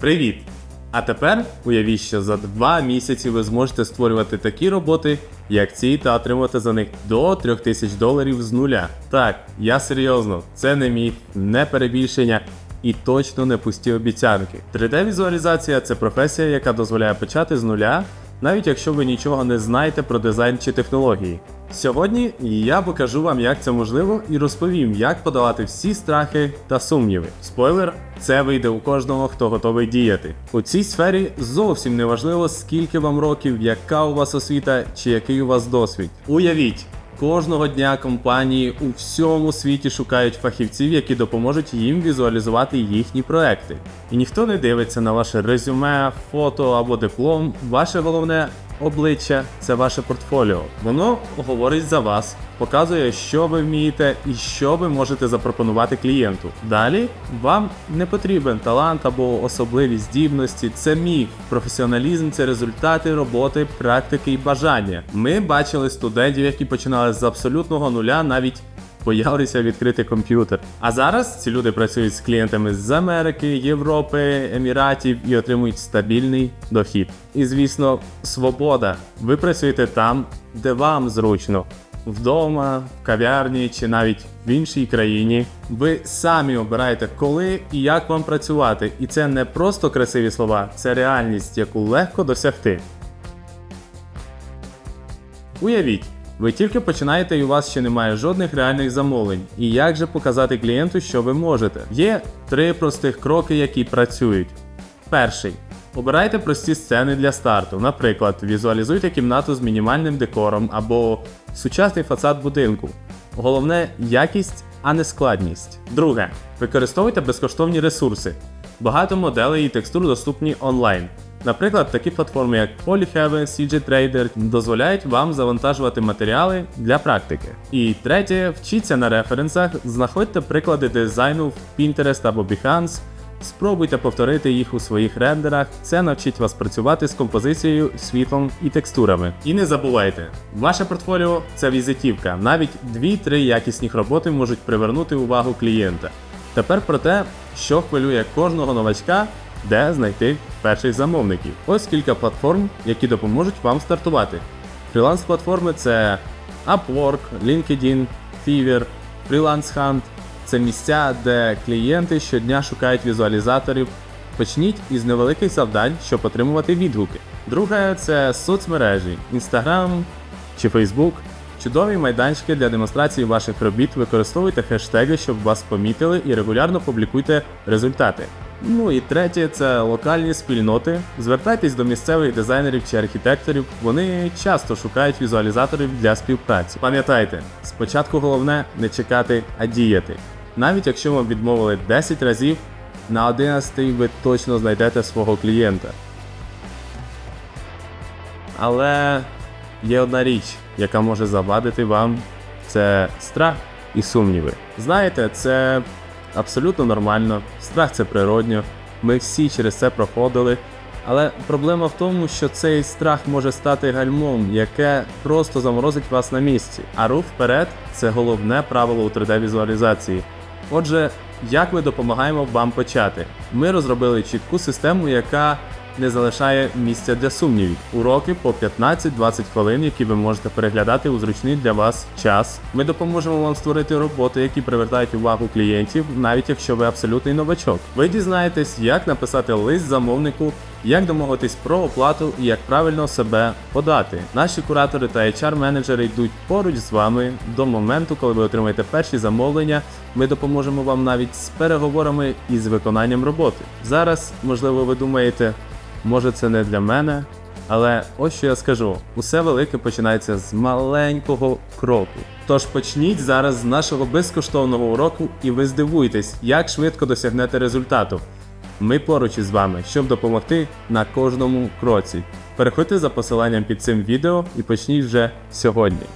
Привіт! А тепер уявіть, що за два місяці ви зможете створювати такі роботи, як ці, та отримувати за них до 3000 доларів з нуля. Так, я серйозно, це не міф, не перебільшення і точно не пусті обіцянки. 3D-візуалізація це професія, яка дозволяє почати з нуля, навіть якщо ви нічого не знаєте про дизайн чи технології. Сьогодні я покажу вам, як це можливо, і розповім, як подолати всі страхи та сумніви. Спойлер, це вийде у кожного, хто готовий діяти. У цій сфері зовсім не важливо, скільки вам років, яка у вас освіта чи який у вас досвід. Уявіть. Кожного дня компанії у всьому світі шукають фахівців, які допоможуть їм візуалізувати їхні проекти. І ніхто не дивиться на ваше резюме, фото або диплом. Ваше головне обличчя це ваше портфоліо. Воно говорить за вас, показує, що ви вмієте і що ви можете запропонувати клієнту. Далі вам не потрібен талант або особливі здібності. Це міф. Професіоналізм це результати роботи, практики і бажання. Ми бачили студентів, які починали з абсолютного нуля, навіть боялися відкрити комп'ютер. А зараз ці люди працюють з клієнтами з Америки, Європи, Еміратів і отримують стабільний дохід. І звісно, свобода. Ви працюєте там, де вам зручно. Вдома, в кав'ярні чи навіть в іншій країні. Ви самі обираєте, коли і як вам працювати. І це не просто красиві слова, це реальність, яку легко досягти. Уявіть, ви тільки починаєте і у вас ще немає жодних реальних замовлень. І як же показати клієнту, що ви можете? Є три простих кроки, які працюють. Перший. Обирайте прості сцени для старту. Наприклад, візуалізуйте кімнату з мінімальним декором або сучасний фасад будинку. Головне якість, а не складність. Друге. Використовуйте безкоштовні ресурси. Багато моделей і текстур доступні онлайн. Наприклад, такі платформи, як Polyheaven, CG Trader дозволяють вам завантажувати матеріали для практики. І третє, вчіться на референсах, знаходьте приклади дизайну в Pinterest або Behance, спробуйте повторити їх у своїх рендерах. Це навчить вас працювати з композицією, світлом і текстурами. І не забувайте, ваше портфоліо це візитівка. Навіть 2-3 якісних роботи можуть привернути увагу клієнта. Тепер про те, що хвилює кожного новачка де знайти перших замовників. Ось кілька платформ, які допоможуть вам стартувати. Фріланс-платформи це Upwork, LinkedIn, Fiverr, Freelance Hunt. Це місця, де клієнти щодня шукають візуалізаторів. Почніть із невеликих завдань, щоб отримувати відгуки. Друге це соцмережі Instagram чи Facebook. Чудові майданчики для демонстрації ваших робіт. Використовуйте хештеги, щоб вас помітили, і регулярно публікуйте результати. Ну і третє це локальні спільноти. Звертайтесь до місцевих дизайнерів чи архітекторів. Вони часто шукають візуалізаторів для співпраці. Пам'ятайте, спочатку головне не чекати, а діяти. Навіть якщо вам відмовили 10 разів, на 11 ви точно знайдете свого клієнта. Але є одна річ, яка може завадити вам, це страх і сумніви. Знаєте, це абсолютно нормально, страх це природньо. Ми всі через це проходили. Але проблема в тому, що цей страх може стати гальмом, яке просто заморозить вас на місці. А рух вперед це головне правило у 3D-візуалізації. Отже, як ми допомагаємо вам почати? Ми розробили чітку систему, яка не залишає місця для сумнівів. Уроки по 15-20 хвилин, які ви можете переглядати у зручний для вас час. Ми допоможемо вам створити роботи, які привертають увагу клієнтів, навіть якщо ви абсолютний новачок. Ви дізнаєтесь, як написати лист замовнику, як домовитись про оплату і як правильно себе подати. Наші куратори та HR-менеджери йдуть поруч з вами до моменту, коли ви отримаєте перші замовлення. Ми допоможемо вам навіть з переговорами і з виконанням роботи. Зараз, можливо, ви думаєте, може це не для мене. Але ось що я скажу: усе велике починається з маленького кроку. Тож почніть зараз з нашого безкоштовного уроку, і ви здивуєтесь, як швидко досягнете результату. Ми поруч із вами, щоб допомогти на кожному кроці. Переходьте за посиланням під цим відео і почніть вже сьогодні.